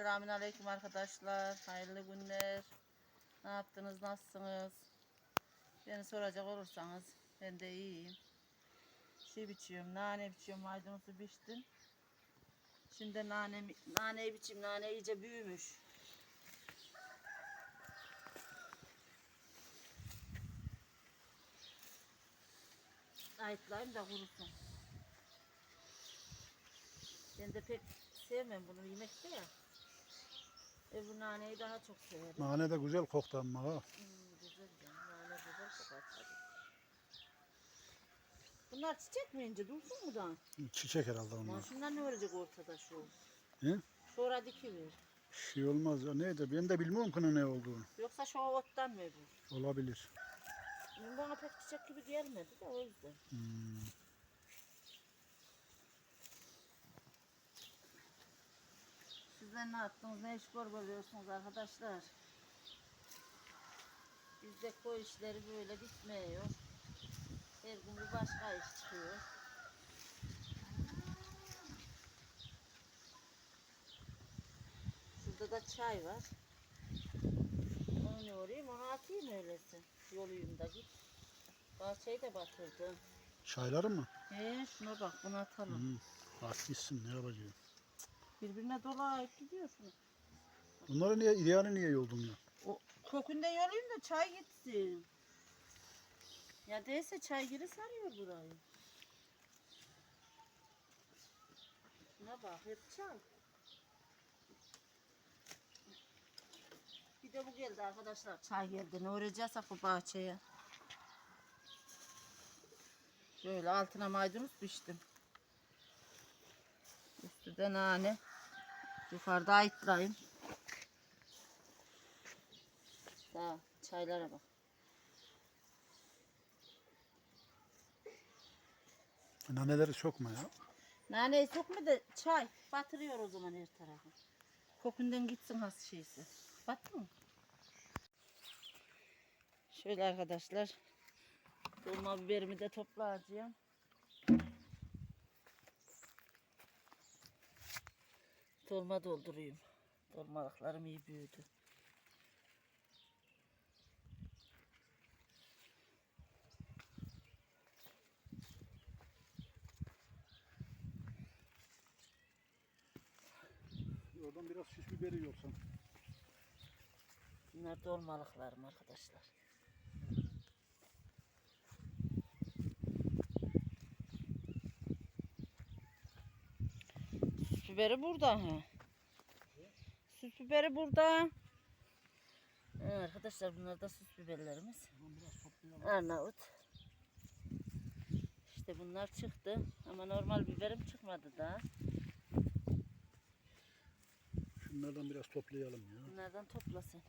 Selamünaleyküm arkadaşlar. Hayırlı günler. Ne yaptınız? Nasılsınız? Beni soracak olursanız ben de iyiyim. Şey biçiyorum, nane biçiyorum, maydanozu biçtim. Şimdi nane, naneyi biçeyim, nane iyice büyümüş. Ayıtlayayım da kurusun. Ben de pek sevmem bunu yemekte ya. E bu naneyi daha çok severim. Nane de güzel koktu ama ha. Hmm, güzel ya. Nane güzel kokar tabii. Bunlar çiçek mi ince? Dursun mu daha? Çiçek herhalde onlar. şunlar ne olacak ortada şu? He? Şura dikiver. Şey olmaz ya neydi ben de bilmiyorum ki ne olduğunu. Yoksa şu ottan mı bu? Olabilir. Ben Bana pek çiçek gibi gelmedi de o yüzden. Hmm. Ne yaptınız? Ne iş görüyorsunuz arkadaşlar? Bizde koy işleri böyle bitmiyor. Her gün bir başka iş çıkıyor. Şurada da çay var. Onu ne orayım? Onu atayım öyleyse. Yoluyum da git. Bahçeyi de batırdım. Çayları mı? He şuna bak bunu atalım. Hmm. At gitsin ne yapacağım. Birbirine dolayıp gidiyorsun. Bunları niye, ideali niye yoldun ya? O kökünde yolayım da çay gitsin. Ya değilse çay geri sarıyor burayı. Şuna bak hep çay. Bir de bu geldi arkadaşlar. Çay geldi. Ne uğrayacağız bu bahçeye. Şöyle altına maydanoz biçtim. Üstü de nane. Yukarıda ayıtlayayım. Daha çaylara bak. Naneleri sokma ya. Naneyi sokma da çay batırıyor o zaman her tarafı. Kokundan gitsin has şeysi. Battı mı? Şöyle arkadaşlar. Dolma biberimi de toplayacağım. Dolma dolduruyorum. Dolmalıklarım iyi büyüdü. Oradan biraz şiş biberi yoksan. Bunlar dolmalıklarım arkadaşlar. Süs biberi burada ha. Süs biberi burada. Ha, arkadaşlar bunlar da süs biberlerimiz. Arnavut. İşte bunlar çıktı ama normal biberim çıkmadı daha. Şunlardan biraz toplayalım ya. Bunlardan toplasın.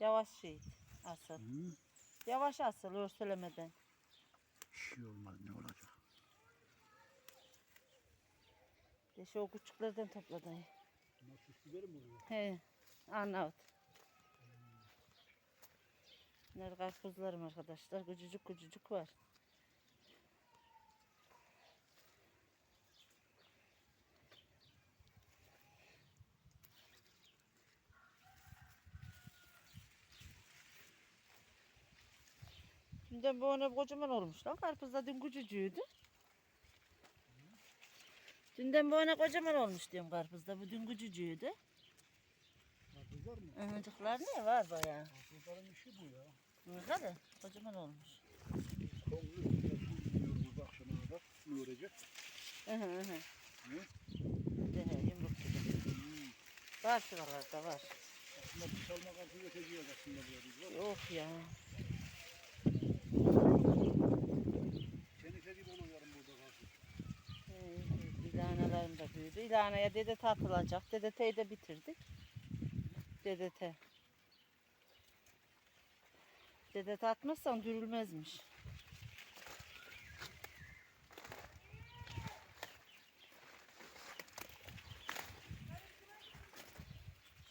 Yavaş şey asıl. Hı? Yavaş asıl örselemeden. Şey olmaz ne olacak. De şu o küçüklerden topladın. Bunlar biberi mi oluyor? He, Arnavut. Bunlar karpuzlarım arkadaşlar. Küçücük küçücük var. Dünden bu ona kocaman olmuş lan. Karpuz da dün küçücüğüydü. Dünden bu ona kocaman olmuş diyorum karpuzda. Bu dün küçücüğüydü. Karpuzlar mı? Ahıncıklar ne var bayağı. Karpuzların işi bu ya. Burada da kocaman olmuş. Gidiyor burada akşama kadar. Ne olacak? Hı hı hı. Ne? Dene yumruk gibi. Hmm. Var şuralarda var. Aslında bir salma karpuz öteceğiz aslında buraya biz var. Yok ya. Tenike gibi oluyor yarın burada karpuz. İlanalarım da büyüdü. İlanaya DDT atılacak. DDT'yi de bitirdik. DDT. DDT atmazsan dürülmezmiş.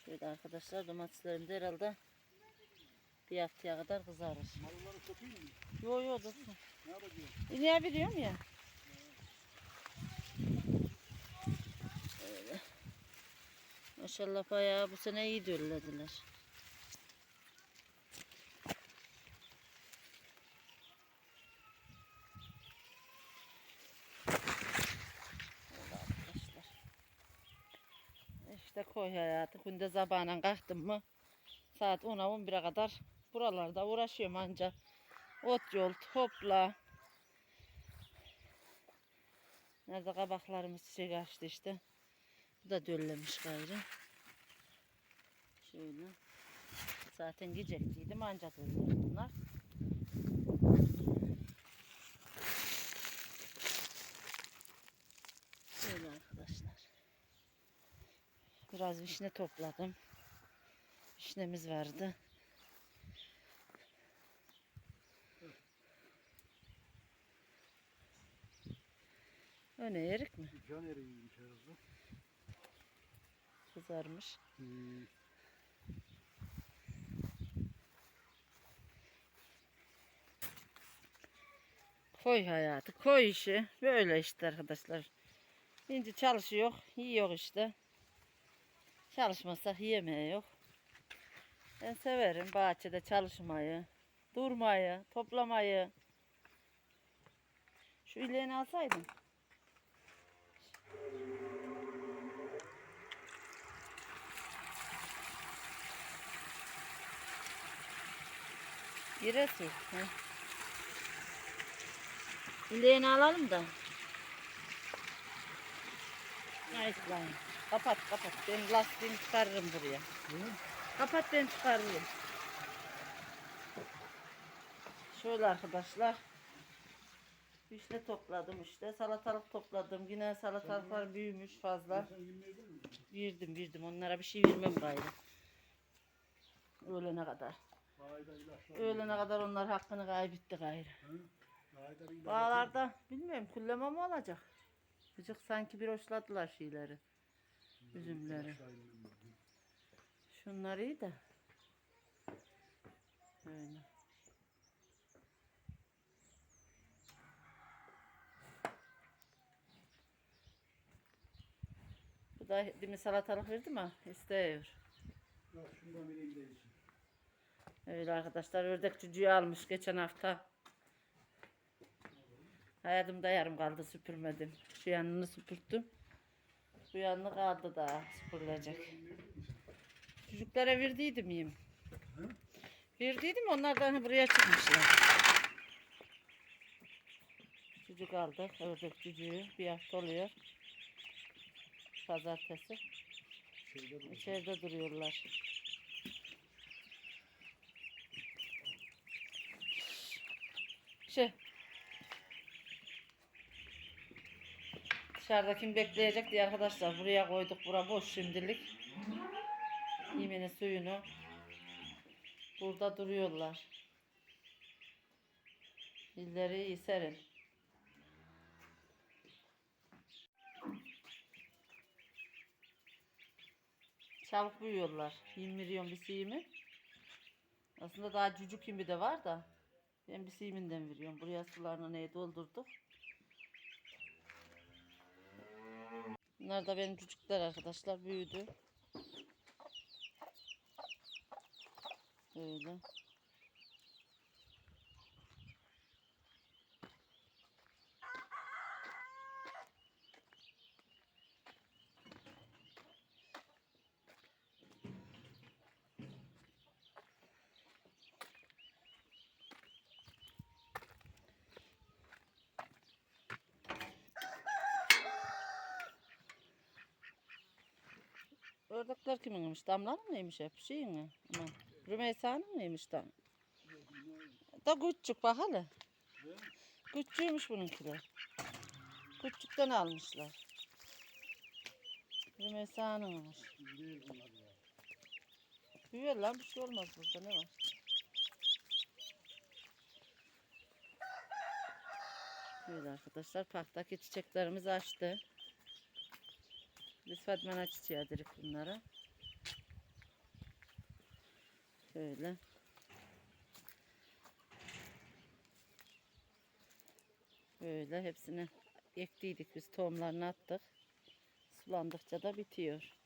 Şöyle arkadaşlar domateslerim de herhalde bir haftaya kadar kızarır. Marulları sokayım mı? Yo yo dursun. Ne yapacağız? İnebiliyorum ya. Maşallah bayağı bu sene iyi döllediler. Öyle. İşte koy hayatı. Günde sabahına kalktım mı saat 10'a 11'e kadar buralarda uğraşıyorum anca. Ot yol, topla. Nerede kabaklarımız çiçek açtı işte. Bu da döllemiş gayrı. Şöyle. Zaten gidecektiydim ancak döller bunlar. Şöyle arkadaşlar. Biraz vişne topladım. Vişnemiz vardı. Öne erik mi? Can eriymiş herhalde. Kızarmış. Hmm. Koy hayatı, koy işi. Böyle işte arkadaşlar. Şimdi çalışıyor, yiyor işte. Çalışmazsak yemeği. Ben severim bahçede çalışmayı, durmayı, toplamayı. Şu ileğini alsaydın. Giresun. Heh. İleğini alalım da. Neyse lan. Kapat kapat. Ben lastiğini çıkarırım buraya. Kapat ben çıkarırım. Şöyle arkadaşlar. Vişne topladım işte. Salatalık topladım. Yine salatalıklar büyümüş fazla. Verdim verdim. Onlara bir şey vermem gayrı. Öğlene kadar. Öğlene kadar onlar hakkını kaybetti gayrı. Bağlarda bilmiyorum kullama mı olacak? Gıcık sanki bir hoşladılar şeyleri. üzümleri. Şunlar iyi de. Öyle. Bu da demin salatalık verdi mi? İstiyor. Ya şundan vereyim değilsin. Öyle arkadaşlar ördek cücüğü almış geçen hafta. Hayatımda yarım kaldı süpürmedim. Şu yanını süpürttüm. Bu yanını kaldı daha süpürülecek. Çocuklara verdiydim yiyeyim. Verdiydim onlardan buraya çıkmışlar. Çocuk aldık. Ördek cücüğü bir hafta oluyor. Pazartesi. İçeride duruyorlar. Şey. Dışarıda kim bekleyecek diye arkadaşlar buraya koyduk. Bura boş şimdilik. Yemeğinin suyunu burada duruyorlar. İlleri iyi serin. Çabuk büyüyorlar. 20 milyon bir siyimi. Aslında daha cücük gibi de var da. Ben bir siyiminden veriyorum. Buraya sularını neye doldurduk. Bunlar da benim cücükler arkadaşlar. Büyüdü. Böyle. Ördekler kiminmiş? Damlanın mıymış hep? Şeyin mi? Rümeysa'nın mıymış da? Da küçük bak hele. Küçüğümüş bununkiler. Küçükten almışlar. Rümeysa'nınmış. Büyür lan bir şey olmaz burada ne var? Böyle arkadaşlar parktaki çiçeklerimiz açtı. Biz Fatmana çiçeği adırık bunlara. Şöyle. Böyle hepsini ektiydik biz tohumlarını attık. Sulandıkça da bitiyor.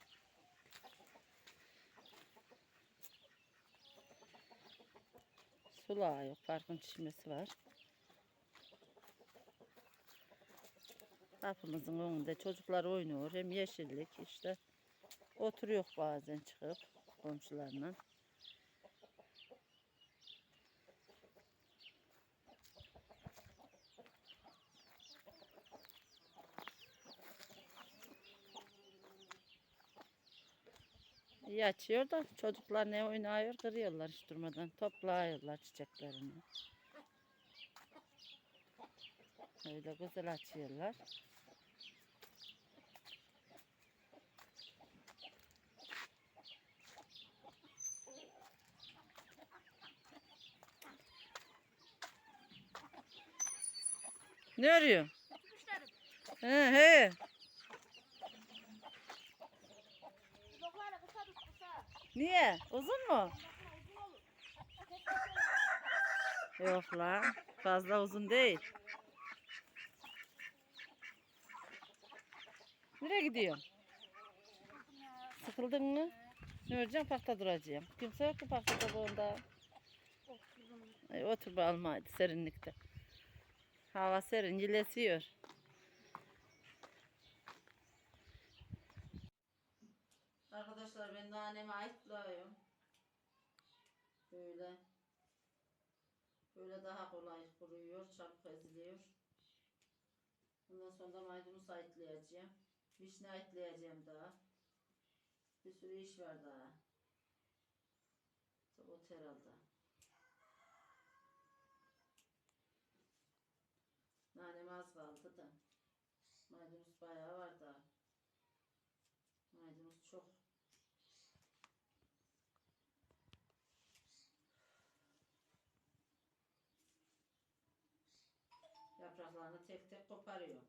Sulağı yok. Farkın çişmesi var. Kapımızın önünde çocuklar oynuyor. Hem yeşillik işte. Oturuyor bazen çıkıp komşularla. İyi açıyor da çocuklar ne oynuyor kırıyorlar hiç durmadan. Toplayıyorlar çiçeklerini. Öyle güzel açıyorlar. Ne arıyor? He he. Bloklarla kısa tut kısa. Niye? Uzun mu? Uzun olur. Tek tek Yok la. Fazla uzun değil. Nereye gidiyorsun? Sıkıldın mı? Ne olacak? Parkta duracağım. Kimse yok ki parkta onda. Ay, otur bakalım hadi serinlikte. Hava serin, yıl esiyor. Arkadaşlar ben nanemi ayıklıyorum. Böyle. Böyle daha kolay kuruyor, çabuk eziliyor. Ondan sonra da maydanoz ayıklayacağım. Vişne ayıklayacağım daha. Bir sürü iş var daha. Sabot herhalde. Nanem az kaldı da. Maydanoz bayağı var daha. Maydanoz çok. Yapraklarını tek tek koparıyorum.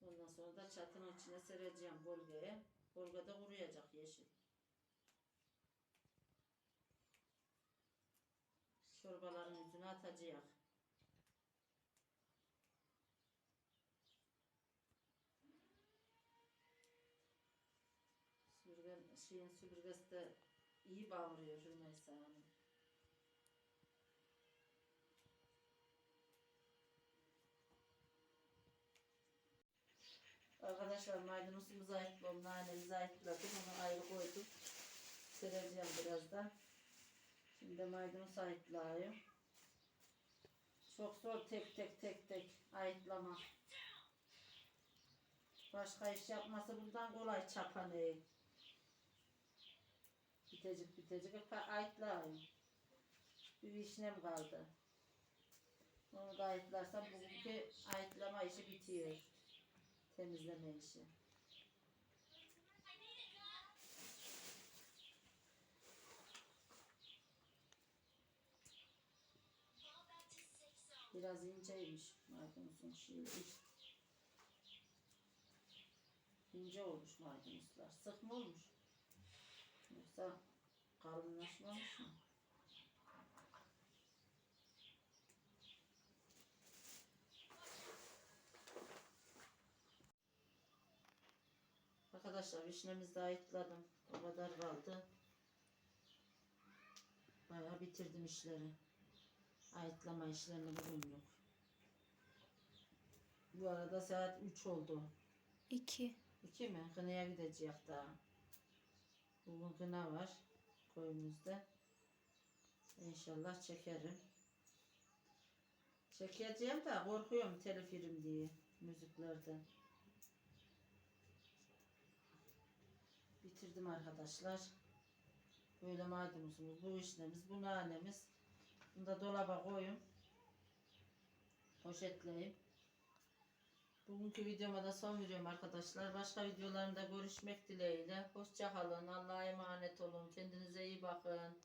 Ondan sonra da çatının içine sereceğim bolgaya. Bolgada kuruyacak yeşil. Çorbaların yüzüne atacağız. Süpürge, şeyin süpürgesi de iyi bağırıyor Rümeysa Hanım. Arkadaşlar maydanozumuzu ayıkladım, nanemizi ayıkladım. Onu ayrı koydum. Sereceğim birazdan. Şimdi maydanoz ayıklayayım. Çok zor tek tek tek tek ayıklamak. Başka iş yapması bundan kolay çapanı. Bitecek bitecek hep ayıklayayım. Bir vişnem kaldı. Onu da ayıklarsam bugünkü ayıklama işi bitiyor. Temizleme işi. Biraz inceymiş maydanozun şeyi. İnce olmuş maydanozlar. Sık mı olmuş? Yoksa kalınlaşmamış mı? Arkadaşlar vişnemizi de. O kadar kaldı. Bayağı bitirdim işleri. Ayıtlama işlerini bugünlük. Bu arada saat 3 oldu. 2. 2 mi? Kınaya gidecek daha. Bugün kına var koyumuzda. İnşallah çekerim. Çekeceğim de korkuyorum telif yerim diye müziklerden. Bitirdim arkadaşlar. Böyle maydanozumuz, bu işlemiz, bu nanemiz. Bunu da dolaba koyun. Poşetleyeyim. Bugünkü videoma da son veriyorum arkadaşlar. Başka videolarımda görüşmek dileğiyle. Hoşça kalın. Allah'a emanet olun. Kendinize iyi bakın.